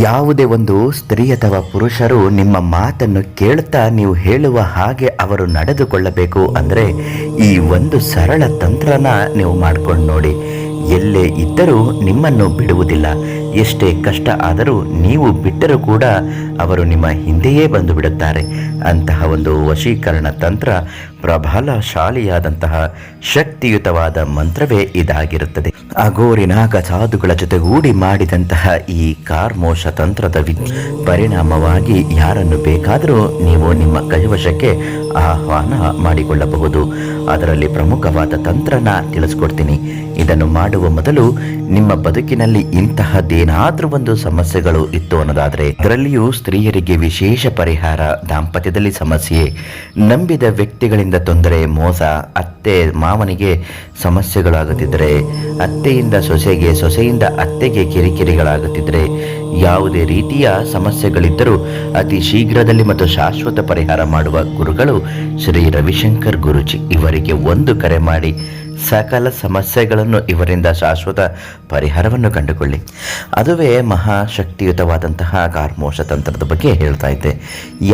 ಯಾವುದೇ ಒಂದು ಸ್ತ್ರೀ ಅಥವಾ ಪುರುಷರು ನಿಮ್ಮ ಮಾತನ್ನು ಕೇಳ್ತಾ ನೀವು ಹೇಳುವ ಹಾಗೆ ಅವರು ನಡೆದುಕೊಳ್ಳಬೇಕು. ಅಂದರೆ ಈ ಒಂದು ಸರಳ ತಂತ್ರನ ನೀವು ಮಾಡ್ಕೊಂಡು ನೋಡಿ. ಎಲ್ಲೇ ಇದ್ದರೂ ನಿಮ್ಮನ್ನು ಬಿಡುವುದಿಲ್ಲ. ಎಷ್ಟೇ ಕಷ್ಟ ಆದರೂ ನೀವು ಬಿಟ್ಟರೂ ಕೂಡ ಅವರು ನಿಮ್ಮ ಹಿಂದೆಯೇ ಬಂದು ಬಿಡುತ್ತಾರೆ. ಅಂತಹ ಒಂದು ವಶೀಕರಣ ತಂತ್ರ ಪ್ರಬಲಶಾಲಿಯಾದಂತಹ ಶಕ್ತಿಯುತವಾದ ಮಂತ್ರವೇ ಇದಾಗಿರುತ್ತದೆ. ಅಗೋರಿನ ಸಾಧುಗಳ ಜೊತೆಗೂಡಿ ಮಾಡಿದಂತಹ ಈ ಕಾರ್ಮೋಷ ತಂತ್ರದ ವಿ, ಪರಿಣಾಮವಾಗಿ ಯಾರನ್ನು ಬೇಕಾದರೂ ನೀವು ನಿಮ್ಮ ಕೈವಶಕ್ಕೆ ಆಹ್ವಾನ ಮಾಡಿಕೊಳ್ಳಬಹುದು. ಅದರಲ್ಲಿ ಪ್ರಮುಖವಾದ ತಂತ್ರನ ತಿಳಿಸ್ಕೊಡ್ತೀನಿ. ಇದನ್ನು ಮಾಡುವ ಮೊದಲು ನಿಮ್ಮ ಬದುಕಿನಲ್ಲಿ ಇಂತಹದ್ದೇನಾದರೂ ಒಂದು ಸಮಸ್ಯೆಗಳು ಇತ್ತು ಅನ್ನೋದಾದರೆ ಅದರಲ್ಲಿಯೂ ಸ್ತ್ರೀಯರಿಗೆ ವಿಶೇಷ ಪರಿಹಾರ, ದಾಂಪತ್ಯದಲ್ಲಿ ಸಮಸ್ಯೆ, ನಂಬಿದ ವ್ಯಕ್ತಿಗಳಿಂದ ತೊಂದರೆ, ಮೋಸ, ಅತ್ತೆ ಮಾವನಿಗೆ ಸಮಸ್ಯೆಗಳಾಗುತ್ತಿದ್ದರೆ ಅತ್ತೆಯಿಂದ ಸೊಸೆಗೆ, ಸೊಸೆಯಿಂದ ಅತ್ತೆಗೆ ಕಿರಿಕಿರಿಗಳಾಗುತ್ತಿದ್ದರೆ ಯಾವುದೇ ರೀತಿಯ ಸಮಸ್ಯೆಗಳಿದ್ದರೂ ಅತಿ ಶೀಘ್ರದಲ್ಲಿ ಮತ್ತು ಶಾಶ್ವತ ಪರಿಹಾರ ಮಾಡುವ ಗುರುಗಳು ಶ್ರೀ ರವಿಶಂಕರ್ ಗುರುಜಿ ಇವರಿಗೆ ಒಂದು ಕರೆ ಮಾಡಿ ಸಕಲ ಸಮಸ್ಯೆಗಳನ್ನು ಇವರಿಂದ ಶಾಶ್ವತ ಪರಿಹಾರವನ್ನು ಕಂಡುಕೊಳ್ಳಿ. ಅದುವೇ ಮಹಾಶಕ್ತಿಯುತವಾದಂತಹ ಕಾರ್ಮೋಷ ತಂತ್ರದ ಬಗ್ಗೆ ಹೇಳ್ತಾ ಇದ್ದೆ.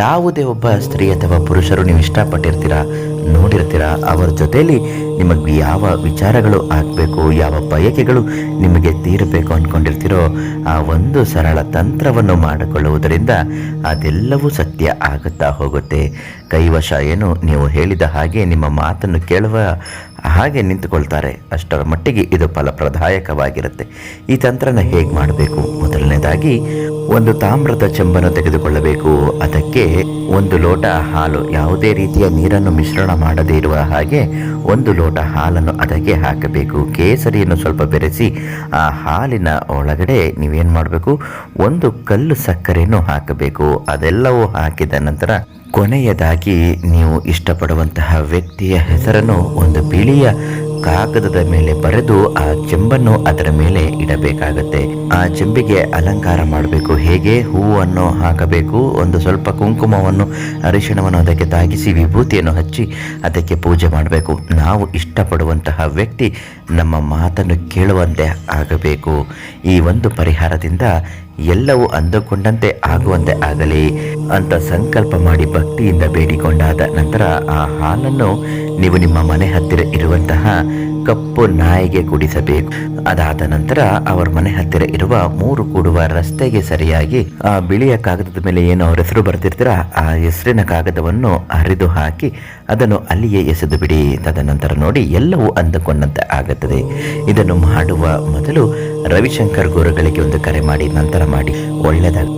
ಯಾವುದೇ ಒಬ್ಬ ಸ್ತ್ರೀ ಅಥವಾ ಪುರುಷರು ನೀವು ಇಷ್ಟಪಟ್ಟಿರ್ತೀರಾ, ನೋಡಿರ್ತೀರಾ, ಅವರ ಜೊತೆಯಲ್ಲಿ ನಿಮಗೆ ಯಾವ ವಿಚಾರಗಳು ಆಗಬೇಕು, ಯಾವ ಬಯಕೆಗಳು ನಿಮಗೆ ತೀರಬೇಕು ಅಂದ್ಕೊಂಡಿರ್ತೀರೋ ಆ ಒಂದು ಸರಳ ತಂತ್ರವನ್ನು ಮಾಡಿಕೊಳ್ಳುವುದರಿಂದ ಅದೆಲ್ಲವೂ ಸತ್ಯ ಆಗುತ್ತಾ ಹೋಗುತ್ತೆ. ಕೈವಶ ಏನು ನೀವು ಹೇಳಿದ ಹಾಗೆ ನಿಮ್ಮ ಮಾತನ್ನು ಕೇಳುವ ಹಾಗೆ ನಿಂತುಕೊಳ್ತಾರೆ. ಅಷ್ಟರ ಮಟ್ಟಿಗೆ ಇದು ಫಲಪ್ರದಾಯಕವಾಗಿರುತ್ತೆ. ಈ ತಂತ್ರನ ಹೇಗೆ ಮಾಡಬೇಕು? ಮೊದಲನೇದಾಗಿ, ಒಂದು ತಾಮ್ರದ ಚೆಂಬನ್ನು ತೆಗೆದುಕೊಳ್ಳಬೇಕು. ಅದಕ್ಕೆ ಒಂದು ಲೋಟ ಹಾಲು ಯಾವುದೇ ರೀತಿಯ ನೀರನ್ನು ಮಿಶ್ರಣ ಮಾಡದೇ ಇರುವ ಹಾಗೆ ಒಂದು ಲೋಟ ಹಾಲನ್ನು ಅದಕ್ಕೆ ಹಾಕಬೇಕು. ಕೇಸರಿಯನ್ನು ಸ್ವಲ್ಪ ಬೆರೆಸಿ ಆ ಹಾಲಿನ ಒಳಗಡೆ ನೀವೇನು ಮಾಡಬೇಕು? ಒಂದು ಕಲ್ಲು ಸಕ್ಕರೆಯನ್ನು ಹಾಕಬೇಕು. ಅದೆಲ್ಲವೂ ಹಾಕಿದ ನಂತರ ಕೊನೆಯದಾಗಿ ನೀವು ಇಷ್ಟಪಡುವಂತಹ ವ್ಯಕ್ತಿಯ ಹೆಸರನ್ನು ಒಂದು ಬಿಳಿಯ ಕಾಗದದ ಮೇಲೆ ಬರೆದು ಆ ಚೆಂಬನ್ನು ಅದರ ಮೇಲೆ ಇಡಬೇಕಾಗತ್ತೆ. ಆ ಚೆಂಬಿಗೆ ಅಲಂಕಾರ ಮಾಡಬೇಕು. ಹೇಗೆ? ಹೂವನ್ನು ಹಾಕಬೇಕು. ಒಂದು ಸ್ವಲ್ಪ ಕುಂಕುಮವನ್ನು, ಅರಿಶಿಣವನ್ನು ಅದಕ್ಕೆ ತಾಗಿಸಿ ವಿಭೂತಿಯನ್ನು ಹಚ್ಚಿ ಅದಕ್ಕೆ ಪೂಜೆ ಮಾಡಬೇಕು. ನಾವು ಇಷ್ಟಪಡುವಂತಹ ವ್ಯಕ್ತಿ ನಮ್ಮ ಮಾತನ್ನು ಕೇಳುವಂತೆ ಆಗಬೇಕು. ಈ ಒಂದು ಪರಿಹಾರದಿಂದ ಎಲ್ಲವೂ ಅಂದುಕೊಂಡಂತೆ ಆಗುವಂತೆ ಆಗಲಿ ಅಂತ ಸಂಕಲ್ಪ ಮಾಡಿ ಭಕ್ತಿಯಿಂದ ಬೇಡಿಕೊಂಡಾದ ನಂತರ ಆ ಹಾಲನ್ನು ನೀವು ನಿಮ್ಮ ಮನೆ ಹತ್ತಿರ ಇರುವಂತಹ ಕಪ್ಪು ನಾಯಿಗೆ ಕುಡಿಸಬೇಕು. ಅದಾದ ನಂತರ ಅವರ ಮನೆ ಹತ್ತಿರ ಇರುವ ಮೂರು ಕೂಡುವ ರಸ್ತೆಗೆ ಸರಿಯಾಗಿ ಆ ಬಿಳಿಯ ಕಾಗದದ ಮೇಲೆ ಏನು ಅವ್ರ ಹೆಸರು ಬರ್ತಿರ್ತೀರ ಆ ಹೆಸರಿನ ಕಾಗದವನ್ನು ಹರಿದು ಹಾಕಿ ಅದನ್ನು ಅಲ್ಲಿಯೇ ಎಸೆದು ಬಿಡಿ. ತದನಂತರ ನೋಡಿ ಎಲ್ಲವೂ ಅಂದುಕೊಂಡಂತೆ ಆಗುತ್ತದೆ. ಇದನ್ನು ಮಾಡುವ ಮೊದಲು ರವಿಶಂಕರ್ ಗುರುಗಳಿಗೆ ಒಂದು ಕರೆ ಮಾಡಿ, ನಂತರ ಮಾಡಿ. ಒಳ್ಳೆಯದಾಗ